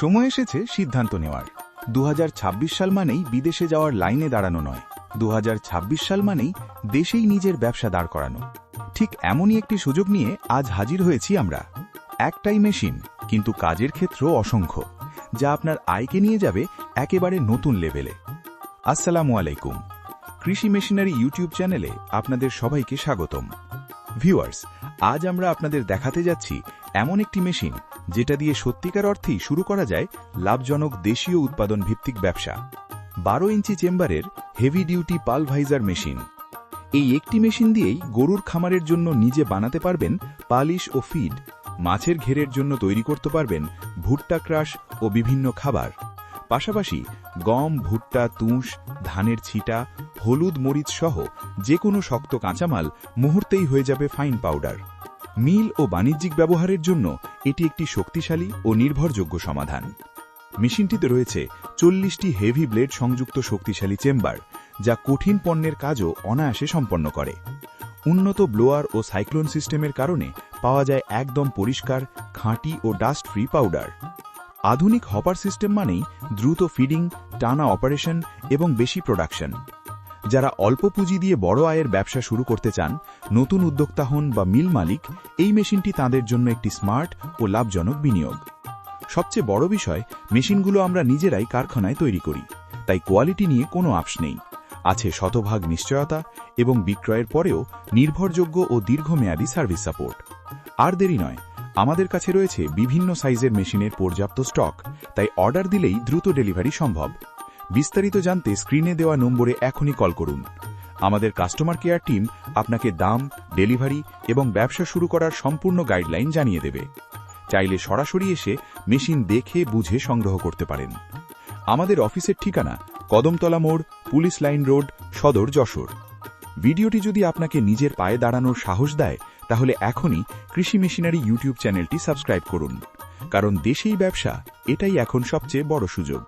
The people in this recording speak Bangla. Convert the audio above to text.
সময় এসেছে সিদ্ধান্ত নেওয়ার। দু হাজার ছাব্বিশ সাল মানেই বিদেশে যাওয়ার লাইনে দাঁড়ানো নয়। দু সাল মানেই দেশেই নিজের ব্যবসা দাঁড় করানো। ঠিক এমনই একটি সুযোগ নিয়ে আজ হাজির হয়েছি আমরা। একটাই মেশিন, কিন্তু কাজের ক্ষেত্র অসংখ্য, যা আপনার আয়কে নিয়ে যাবে একেবারে নতুন লেভেলে। আসসালামু আলাইকুম। কৃষি মেশিনারি ইউটিউব চ্যানেলে আপনাদের সবাইকে স্বাগতম। ভিউয়ার্স, আজ আমরা আপনাদের দেখাতে যাচ্ছি এমন একটি মেশিন যেটা দিয়ে সত্যিকার অর্থেই শুরু করা যায় লাভজনক দেশীয় উৎপাদন ভিত্তিক ব্যবসা। বারো ইঞ্চি চেম্বারের হেভি ডিউটি পালভাইজার মেশিন এই একটি মেশিন দিয়েই গরুর খামারের জন্য নিজে বানাতে পারবেন পালিশ ও ফিড মাছের ঘেরের জন্য তৈরি করতে পারবেন ভুট্টা ক্রাশ ও বিভিন্ন খাবার। পাশাপাশি গম, ভুট্টা, তুষ, ধানের ছিটা, হলুদ, মরিচ সহ যে কোনো শক্ত কাঁচামাল মুহূর্তেই হয়ে যাবে ফাইন পাউডার মিল ও বাণিজ্যিক ব্যবহারের জন্য এটি একটি শক্তিশালী ও নির্ভরযোগ্য সমাধান। মেশিনটিতে রয়েছে চল্লিশটি হেভি ব্লেড সংযুক্ত শক্তিশালী চেম্বার, যা কঠিন পণ্যের কাজও অনায়াসে সম্পন্ন করে। উন্নত ব্লোয়ার ও সাইক্লোন সিস্টেমের কারণে পাওয়া যায় একদম পরিষ্কার, খাঁটি ও ডাস্ট ফ্রি পাউডার। আধুনিক হপার সিস্টেম মানেই দ্রুত ফিডিং, টানা অপারেশন এবং বেশি প্রোডাকশন। যারা অল্প পুঁজি দিয়ে বড় আয়ের ব্যবসা শুরু করতে চান, নতুন উদ্যোক্তা হন বা মিল মালিক, এই মেশিনটি তাদের জন্য একটি স্মার্ট ও লাভজনক বিনিয়োগ। সবচেয়ে বড় বিষয়, মেশিনগুলো আমরা নিজেরাই কারখানায় তৈরি করি। তাই কোয়ালিটি নিয়ে কোনো আপস নেই। আছে শতভাগ নিশ্চয়তা এবং বিক্রয়ের পরেও নির্ভরযোগ্য ও দীর্ঘমেয়াদী সার্ভিস সাপোর্ট। আর দেরি নয়, আমাদের কাছে রয়েছে বিভিন্ন সাইজের মেশিনের পর্যাপ্ত স্টক, তাই অর্ডার দিলেই দ্রুত ডেলিভারি সম্ভব। বিস্তারিত জানতে স্ক্রিনে দেওয়া নম্বরে এখনই কল করুন। আমাদের কাস্টমার কেয়ার টিম আপনাকে দাম, ডেলিভারি এবং ব্যবসা শুরু করার সম্পূর্ণ গাইডলাইন জানিয়ে দেবে। চাইলে সরাসরি এসে মেশিন দেখে, বুঝে সংগ্রহ করতে পারেন। আমাদের অফিসের ঠিকানা কদমতলা মোড়, পুলিশ লাইন রোড, সদর যশোর। ভিডিওটি যদি আপনাকে নিজের পায়ে দাঁড়ানোর সাহস দেয়, তাহলে এখনই কৃষি মেশিনারি ইউটিউব চ্যানেলটি সাবস্ক্রাইব করুন। কারণ দেশেই ব্যবসা, এটাই এখন সবচেয়ে বড় সুযোগ।